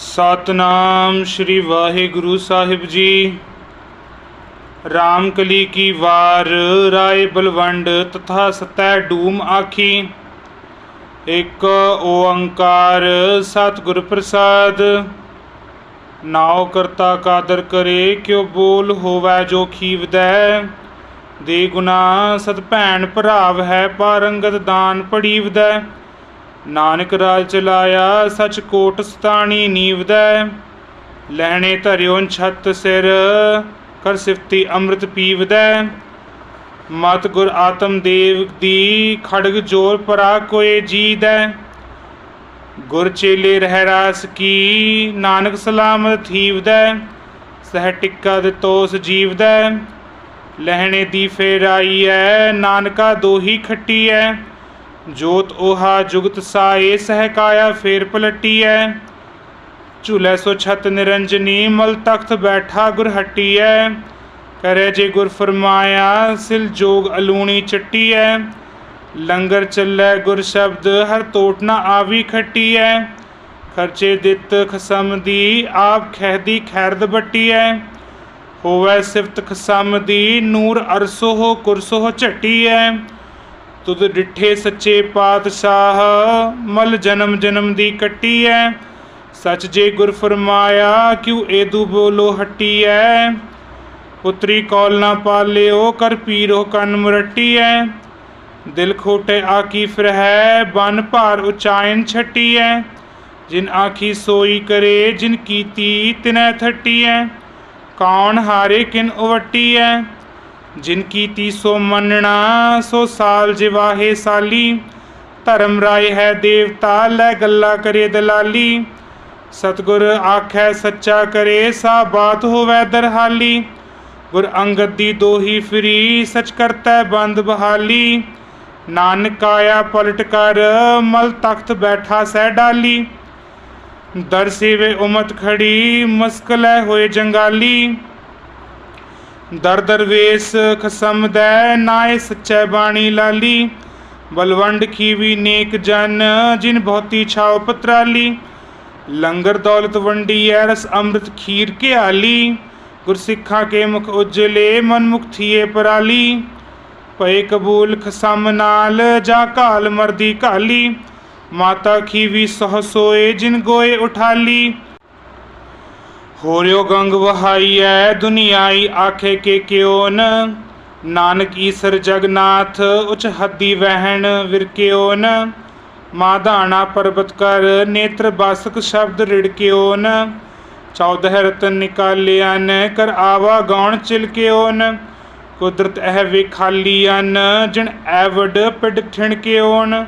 ਸਤਨਾਮ ਸ੍ਰੀ ਵਾਹਿਗੁਰੂ ਸਾਹਿਬ ਜੀ। ਰਾਮਕਲੀ ਕੀ ਵਾਰ, ਰਾਏ ਬਲਵੰਡ ਤਥਾ ਸਤੈ ਡੂਮ ਆਖੀ। ਇੱਕ ਓੰਕਾਰ ਸਤਿਗੁਰ ਪ੍ਰਸਾਦ। ਨਾਉ ਕਰਤਾ ਕਾਦਰ ਕਰੇ, ਕਿਉ ਬੋਲ ਹੋਵੈ ਜੋ ਖੀਵਦੈ। ਦੇ ਗੁਨਾ ਸਤ ਭੈਣ ਭਰਾਵ ਹੈ, ਪਾਰੰਗਤ ਦਾਨ ਪੜੀਵਦੈ। ਨਾਨਕ ਰਾਜ ਚਲਾਇਆ ਸਚ ਕੋਟ ਸਤਾਣੀ ਨੀਵਦੈ। ਲੈਣੇ ਧਰਿਓ ਛੱਤ ਸਿਰ, ਕਰ ਸਿਫਤੀ ਅੰਮ੍ਰਿਤ ਪੀਵਦੈ। ਮਤ ਗੁਰ ਆਤਮ ਦੇਵ ਦੀ ਖੜਗ ਜੋਰ ਪਰਾ ਕੋਏ ਜੀਦੈ। ਗੁਰ ਚੇਲੇ ਰਹਿ ਰਾਸ ਕੀ, ਨਾਨਕ ਸਲਾਮਤ ਥੀਵਦੈ। ਸਹਿ ਟਿੱਕਾ ਦਿੱਤੋਸ ਜੀਵਦੈ। ਲਹਿਣੇ ਦੀ ਫੇਰਾਈ ਐ, ਨਾਨਕਾ ਦੋਹੀ ਖੱਟੀ ਐ। ਜੋਤ 오ਹਾ ਜੁਗਤ ਸਾਏ ਸਹਿ ਕਾਇਆ ਫੇਰ ਪਲਟੀ ਐ ਝੂਲੇ ਸੋ ਛਤ ਨਿਰੰਜਨੀ, ਮਲ ਤਖਤ ਬੈਠਾ ਗੁਰ ਹਟੀ ਐ ਕਰੇ ਜੇ ਗੁਰ ਫਰਮਾਇਆ, ਸਿਲ ਜੋਗ ਅਲੂਣੀ ਚੱਟੀ ਐ ਲੰਗਰ ਚੱਲੈ ਗੁਰ ਸ਼ਬਦ, ਹਰ ਟੋਟ ਨਾ ਆਵੀ ਖੱਟੀ ਐ ਖਰਚੇ ਦਿੱਤ ਖਸਮ ਦੀ, ਆਪ ਖਹਿਦੀ ਖੈਰਦ ਬੱਟੀ ਐ ਹੋਵੈ ਸਿਫਤ ਖਸਮ ਦੀ, ਨੂਰ ਅਰਸੋ ਹੋ ਕੁਰਸੋ ਝਟੀ ਐ ਤੁਧ ਡਿਠੇ ਸੱਚੇ ਪਾਤਸ਼ਾਹ, ਮਲ ਜਨਮ ਜਨਮ ਦੀ ਕੱਟੀ ਐ ਸੱਚ ਜੇ ਗੁਰ ਫਰਮਾਇਆ, ਕਿਉ ਏਦੂ ਬੋਲੋ ਹੱਟੀ ਐ ਪੁੱਤਰੀ ਕੌਲ ਨਾ ਪਾਲਿਓ, ਕਰ ਪੀਰੋ ਕੰਨ ਮੁਰੱਟੀ ਐ ਦਿਲ ਖੋਟੇ ਆਕੀ ਫਿਰਹਿ, ਬਨ ਭਾਰ ਉਚਾਇਨ ਛੱਟੀ ਐ ਜਿਨ ਆਖੀ ਸੋਈ ਕਰੇ, ਜਿਨ ਕੀਤੀ ਤਿਨੈ ਥਟੀ ਐ ਕੌਣ ਹਾਰੇ ਕਿਨ ਉਵਟੀ ਐ ਜਿਨ ਕੀਤੀ ਸੋ ਮੰਨਣਾ, ਸੋ ਸਾਲ ਜਿਵਾਹੇ ਸਾਲੀ। ਧਰਮ ਰਾਏ ਹੈ ਦੇਵਤਾ, ਲੈ ਗੱਲਾਂ ਕਰੇ ਦਲਾਲੀ। ਸਤਗੁਰ ਆਖੈ ਸੱਚਾ ਕਰੇ, ਸਾ ਬਾਤ ਹੋਵੈ ਦਰਹਾਲੀ। ਗੁਰ ਅੰਗਦ ਦੀ ਦੋਹੀ ਫਰੀ, ਸਚ ਕਰਤੈ ਬੰਦ ਬਹਾਲੀ। ਨਾਨਕ ਆਇਆ ਪਲਟ ਕਰ, ਮਲ ਤਖਤ ਬੈਠਾ ਸਹਿ ਡਾਲੀ। ਦਰ ਸੇਵੇ ਉਮਤ ਖੜੀ ਮਸਕਲੇ ਹੋਏ ਜੰਗਾਲੀ। ਦਰ ਦਰਵੇਸ ਖਸਮ ਦੈ ਨਾਏ ਸੱਚੈ ਬਾਣੀ ਲਾਲੀ, ਬਲਵੰਡ ਖੀਵੀ ਨੇਕ ਜਨ ਜਿਨ ਬਹੁਤੀ ਛਾਉ ਪਤਰਾਲੀ, ਲੰਗਰ ਦੌਲਤ ਵੰਡੀ ਐ ਰਸ ਅੰਮ੍ਰਿਤ ਖੀਰ ਕੇ ਆਲੀ ਗੁਰਸਿੱਖਾਂ ਕੇ ਮੁਖ ਉਜਲੇ ਮਨ ਮੁਖ ਥੀਏ ਪਰਾਲੀ ਪਏ ਕਬੂਲ ਖਸਮ ਨਾਲ ਜਾ ਘਾਲ ਮਰਦੀ ਕਾਲੀ ਮਾਤਾ ਖੀਵੀ ਸਹ ਸੋਏ ਜਿਨ ਗੋਏ ਉਠਾਲੀ ਹੋਰਿਓ ਗੰਗ ਵਹਾਈਐ ਦੁਨੀਆਈ ਆਖੇ ਕੇ ਕਿਉਨ? ਨਾਨਕ ਈਸਰ ਜਗਨਾਥ, ਉਚ ਹੱਦੀ ਵਹਿਣ ਵਿਰਕਿਓਨ ਮਾਧਾਣਾ ਪਰਬਤ ਕਰ, ਨੇਤਰ ਬਾਸਕ ਸ਼ਬਦ ਰਿੜਕਿਓਨ ਚੌਦਹ ਰਤਨ ਨਿਕਾਲਿਆਨ ਕਰ ਆਵਾ ਗਾਉਣ ਚਿਲਕਿਓਨ ਕੁਦਰਤ ਇਹ ਵਿਖਾਲੀਆਨ ਜਿਣ ਐਵਡ ਪਿਡ ਠਿਣਕਿਓਨ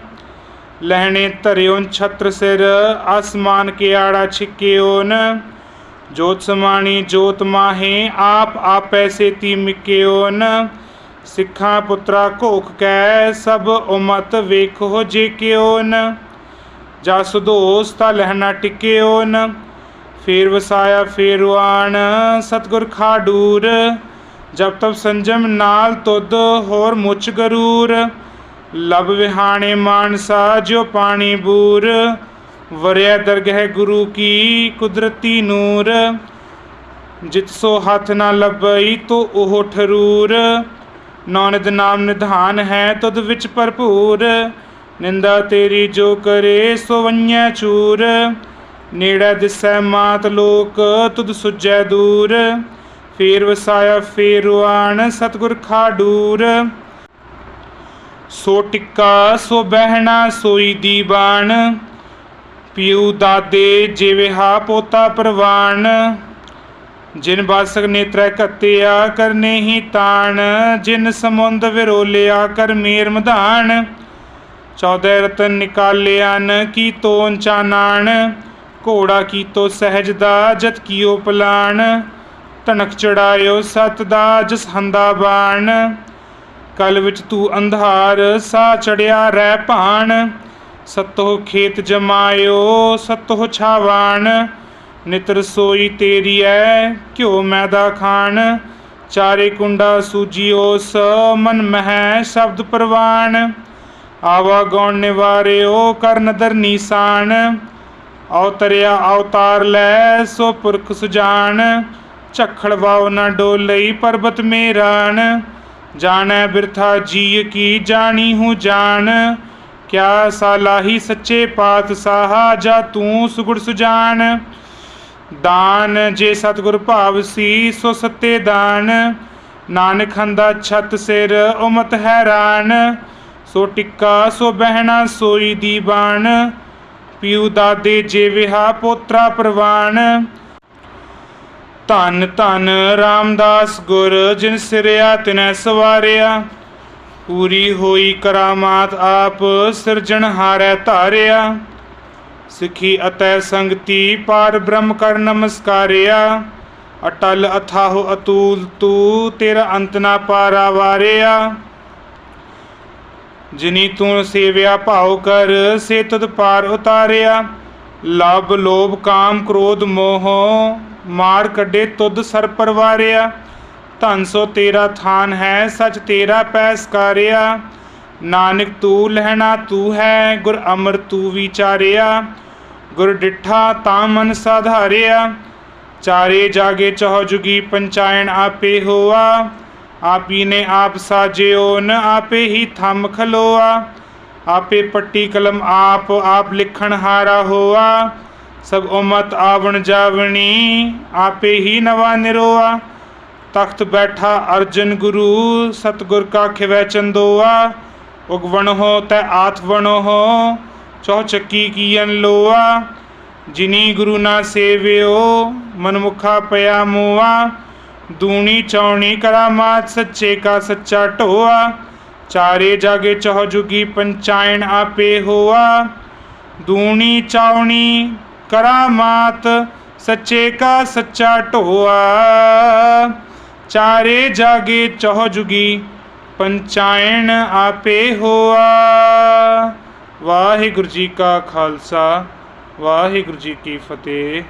ਲਹਿਣੇ ਧਰਿਓਨ ਛਤਰ ਸਿਰ, ਆਸਮਾਨ ਕੇ ਆੜਾ ਛਿਕਿਓਨ ਜੋਤ ਸਮਾਣੀ, ਜੋਤ ਮਾਹੇ, ਆਪ ਆਪੈ ਸੇਤੀ ਮਿਕਿਓਨ ਸਿੱਖਾਂ ਪੁੱਤਰਾ ਘੋਖ ਕੈ, ਸਭ ਉਮਤ ਵੇਖੋ ਜੇ ਕਿਓਨ ਜਾ ਸੁਦੋਸ ਤਾ ਲਹਿਣਾ ਟਿਕਿਓਨ ਫੇਰ ਵਸਾਇਆ ਫੇਰਵਾਨ ਸਤਗੁਰ ਖਾਡੂਰ। ਜਬ ਤਬ ਸੰਜਮ ਨਾਲ ਤੁਧ ਹੋਰ ਮੁਚ ਗਰੂਰ। ਲਬ ਵਿਹਾਣੇ ਮਾਨਸਾ, ਜਿਉ ਪਾਣੀ ਬੂਰ। ਵਰਿਆ ਦਰਗਹਿ ਗੁਰੂ ਕੀ ਕੁਦਰਤੀ ਨੂਰ। ਜਿਤ ਸੋ ਹੱਥ ਨਾ ਲੱਭਈ ਤੋ ਉਹ ਠਰੂਰ। ਨਾਨਕ ਨਾਮ ਨਿਧਾਨ ਹੈ ਤਦ ਵਿੱਚ ਭਰਪੂਰ। ਨਿੰਦਾ ਤੇਰੀ ਜੋ ਕਰੇ ਸੋ ਵੰਨਿਆ ਚੂਰ। ਨੇੜਾ ਦਿਸੈ ਮਾਤ ਲੋਕ ਤੁਧ ਸੁਜੈ ਦੂਰ। ਫੇਰ ਵਸਾਇਆ ਫੇਰ ਫੇਰਵਾਨ ਸਤਗੁਰ ਖਾਡੂਰ। ਸੋ ਟਿੱਕਾ ਸੋ ਬਹਿਣਾ ਸੋਈ ਦੀਵਾਨ। ਪਿਉ ਦਾਦੇ ਜਿਵਹਾ ਪੋਤਾ ਪ੍ਰਵਾਨ ਜਿਨ ਬਾਸਕ ਨੇਤਰੈ ਕੱਤਿਆ ਕਰਨੇ ਹੀ ਤਾਣ, ਜਿਨ ਸਮੁੰਦ ਵਿਰੋਲਿਆ ਕਰ ਮੇਰ ਮਧਾਨ ਚੌਦੇ ਰਤਨ ਨਿਕਾਲਿਆਨ ਕੀ ਤੋਨ ਚਾਨਾਣ, ਘੋੜਾ ਕੀਤੋ ਸਹਿਜ ਦਾ ਜਤ ਕੀਓ ਪਲਾਣ। ਤਣਕ ਚੜਾਇਓ ਸਤ ਦਾ ਜਸ ਹੰਦਾ ਬਾਣ। ਕਲ ਵਿੱਚ ਤੂੰ ਅੰਧਾਰ, ਸਾ ਚੜਿਆ ਰਹਿ ਭਾਣ। ਸਤੋ ਖੇਤ ਜਮਾਇਓ, ਸਤੋ ਛਾਵਾਨ ਨਿਤਰ ਰਸੋਈ ਤੇਰੀ ਐ, ਘਿਓ ਮੈਦਾ ਖਾਣ। ਚਾਰੇ ਕੁੰਡਾ ਸੂਜੀਓ, ਸ ਮਨ ਮਹਿ ਸ਼ਬਦ ਪ੍ਰਵਾਨ ਆਵਾ ਗੌਣ ਨਿਵਾਰਿਓ, ਕਰ ਨਦਰ ਨੀਸਾਨ ਔਤਰਿਆ ਅਵਤਾਰ ਲੈ, ਸੋ ਪੁਰਖ ਸੁਜਾਨ ਝਖੜ ਵਾਉ ਨ ਡੋਲਈ, ਪਰਬਤ ਮੇਰਾਨ ਜਾਣੈ ਬਿਰਥਾ ਜੀ ਕੀ ਜਾਣੀ ਹੂੰ ਜਾਣ। ਕਿਆ ਸਾਲਾਹੀ ਸੱਚੇ ਪਾਤਸ਼ਾਹ, ਜਾ ਤੂੰ ਸੁਗੜ ਸੁਜਾਨ। ਦਾਨ ਜੇ ਸਤਿਗੁਰ ਭਾਵ ਸੀ, ਸੋ ਸੱਤੇ ਦਾਨ। ਨਾਨਕ ਹੰਦਾ ਛਤ ਸਿਰ, ਉਮਤ ਹੈਰਾਨ। ਸੋ ਟਿੱਕਾ, ਸੋ ਬਹਿਣਾ, ਸੋਈ ਦੀ ਬਾਣ ਪਿਉ ਦਾਦੇ ਜੇ ਵਿਹਾ, ਪੋਤਰਾ ਪ੍ਰਵਾਨ। ਧੰਨ ਧੰਨ ਰਾਮਦਾਸ ਗੁਰ, ਜਿਨ ਸਿਰਿਆ ਤਿਨੈ ਸਵਾਰਿਆ। ਪੂਰੀ ਹੋਈ ਕਰਾਮਾਤ ਆਪ ਸਿਰਜਣਹਾਰੈ ਧਾਰਿਆ। ਸਿੱਖੀ ਅਤੈ ਸੰਗਤੀ ਪਾਰ ਬ੍ਰਹਮ ਕਰ ਨਮਸਕਾਰਿਆ। ਅਟਲ ਅਥਾਹ ਅਤੂਲ ਤੂ ਤੇਰਾ ਅੰਤ ਨਾ ਪਾਰਾ ਵਾਰਿਆ। ਜਿਨੀ ਤੂੰ ਸੇਵਿਆ ਭਾਉ ਕਰ, ਸੇ ਤਦ ਪਾਰ ਉਤਾਰਿਆ। ਲਬ ਲੋਭ ਕਾਮ ਕ੍ਰੋਧ ਮੋਹ ਮਾਰ ਕੱਢੇ ਤੁਧ ਸਰ ਪਰਵਾਰਿਆ ਧਨ ਸੋ ਤੇਰਾ ਥਾਨ ਹੈ, ਸਚ ਤੇਰਾ ਪੈਸ ਕਰਿਆ। ਨਾਨਕ ਤੂੰ ਲਹਿਣਾ ਤੂੰ ਹੈ, ਗੁਰ ਅਮਰ ਤੂੰ ਵਿਚਾਰਿਆ। ਗੁਰ ਡਿਠਾ ਤਾਂ ਮਨ ਸਾਧਾਰਿਆ। ਚਾਰੇ ਜਾਗੇ ਚਹੁ ਜੁਗੀ ਪੰਚਾਇਣ ਆਪੇ ਹੋਆ। ਆਪੀ ਨੇ ਆਪ ਸਾਜਿਓ, ਨ ਆਪੇ ਹੀ ਥੰਮ ਖਲੋਆ। ਆਪੇ ਪੱਟੀ ਕਲਮ ਆਪ ਆਪ ਲਿਖਣ ਹਾਰਾ ਹੋਆ। ਸਭ ਉਮਤ ਆਵਣ ਜਾਵਣੀ, ਆਪੇ ਹੀ ਨਵਾ ਨਿਰੋਆ। ਤਖਤ ਬੈਠਾ ਅਰਜਨ ਗੁਰੂ, ਸਤਗੁਰ ਕਾ ਖਿਵੈ ਚੰਦੋਆ, ਉਗਵਣ ਹੋ ਤੈ ਆਤਵਣ ਹੋ ਚੌ ਚੱਕੀ ਕੀਨ ਲੋਆ, ਜਿਨੀ ਗੁਰੂ ਨਾ ਸੇਵਿਓ, ਮਨਮੁਖਾ ਪਿਆ ਮੋਆ, ਦੂਣੀ ਚੌਣੀ ਕਰਾਮਾਤ ਸੱਚੇ ਕਾ ਸੱਚਾ ਢੋਆ, ਚਾਰੇ ਜਾਗੇ ਚਹੁ ਜੁਗੀ ਪੰਚਾਇਣ ਆਪੇ ਹੋਆ, ਦੂਣੀ ਚਾਉਣੀ ਕਰਾਮਾਤ ਸੱਚੇ ਕਾ ਸੱਚਾ ਢੋਆ। ਚਾਰੇ ਜਾਗੇ ਚਹ ਜੁਗੀ, ਪੰਚਾਇਣ ਆਪੇ ਹੋਆ। ਵਾਹਿਗੁਰੂ ਜੀ ਕਾ ਖਾਲਸਾ, ਵਾਹਿਗੁਰੂ ਜੀ ਕੀ ਫਤਿਹ।